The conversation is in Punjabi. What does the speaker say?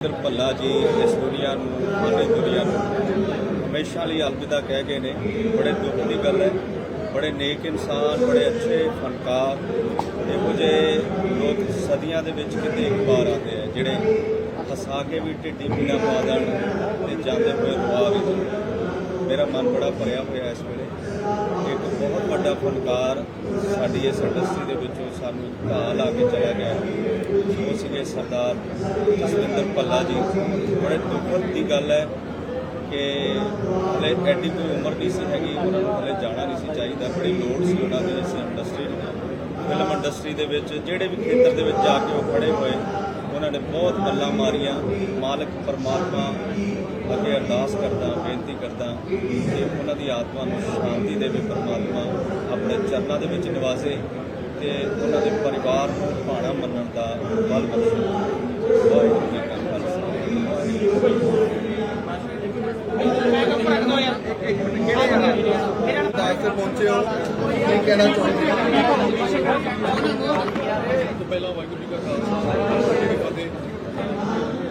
ਸਿਰ ਭੱਲਾ ਜੀ ਇਸ ਦੁਨੀਆ ਨੂੰ ਅਗਲੀ ਦੁਨੀਆ ਨੂੰ ਹਮੇਸ਼ਾ ਲਈ ਅਲਵਿਦਾ ਕਹਿ ਗਏ ਨੇ। ਬੜੇ ਦੁੱਖ ਦੀ ਗੱਲ ਹੈ। ਬੜੇ ਨੇਕ ਇਨਸਾਨ, ਬੜੇ ਅੱਛੇ ਫਨਕਾਰ। ਇਹੋ ਜਿਹੇ ਲੋਕ ਸਦੀਆਂ ਦੇ ਵਿੱਚ ਕਿਤੇ ਇੱਕ ਵਾਰ ਆਉਂਦੇ ਆ, ਜਿਹੜੇ ਹਸਾ ਕੇ ਵੀ ਢਿੱਡੀ ਪੀੜਾ ਪਾ ਦੇਣ ਤੇ ਜਾਂਦੇ ਹੋਏ ਰਵਾ ਵੀ ਮੇਰਾ ਮਨ ਬੜਾ ਭਰਿਆ ਹੋਇਆ ਇਸ ਵੇਲੇ। ਬਹੁਤ ਫਨਕਾਰ ਸਾਡੀ ਇਸ ਇੰਡਸਟਰੀ ਦੇ ਵਿੱਚੋਂ ਸਾਨੂੰ ਢਾਹ ਲਾ ਕੇ ਚਲਾ ਗਿਆ। ਉਹ ਸੀਗੇ ਸਰਦਾਰ ਜਸਵਿੰਦਰ ਭੱਲਾ ਜੀ। ਬੜੇ ਦੁੱਖ ਦੀ ਗੱਲ ਹੈ ਕਿ ਹਲੇ ਐਡੀ ਕੋਈ ਉਮਰ ਨਹੀਂ ਸੀ ਹੈਗੀ, ਉਹਨਾਂ ਨੂੰ ਹਲੇ ਜਾਣਾ ਨਹੀਂ ਸੀ ਚਾਹੀਦਾ। ਬੜੀ ਲੋੜ ਸੀ ਉਹਨਾਂ ਦੀ ਇਸ ਇੰਡਸਟਰੀ ਨੂੰ। ਫਿਲਮ ਇੰਡਸਟਰੀ ਦੇ ਵਿੱਚ ਜਿਹੜੇ ਵੀ ਖੇਤਰ ਦੇ ਵਿੱਚ ਜਾ ਕੇ ਉਹ ਖੜੇ ਹੋਏ, ਉਹਨਾਂ ਨੇ ਬਹੁਤ ਗੱਲਾਂ ਮਾਰੀਆਂ। ਮਾਲਕ ਪਰਮਾਤਮਾ ਅੱਗੇ ਅਰਦਾਸ ਕਰਦਾ, ਬੇਨਤੀ ਕਰਦਾ ਕਿ ਉਹਨਾਂ ਦੀ ਆਤਮਾ ਨੂੰ ਸ਼ਾਂਤੀ ਦੇਵੇ ਪਰਮਾਤਮਾ। ਆਪਣੇ ਚਰਨਾਂ ਦੇ ਵਿੱਚ ਨਿਵਾਸੇ ਤੇ ਉਹਨਾਂ ਦੇ ਪਰਿਵਾਰ ਨੂੰ ਭਾਣਾ ਮੰਨਣ ਦਾ ਬਲ ਬਖਸ਼ੇ। ਵਾਹਿਗੁਰੂ ਜੀ ਕਾ ਖਾਲਸਾ। ਵਾਹਿਗੁਰੂ ਜੀ ਕੀ ਦਾਸ ਤੇ ਪਹੁੰਚੇ ਹੋ ਕੀ ਕਹਿਣਾ ਚਾਹੁੰਦੇ ਹੋ ਪਹਿਲਾਂ ਵਾਹਿਗੁਰੂ ਜੀ ਕਾ ਖਾਲਸਾ।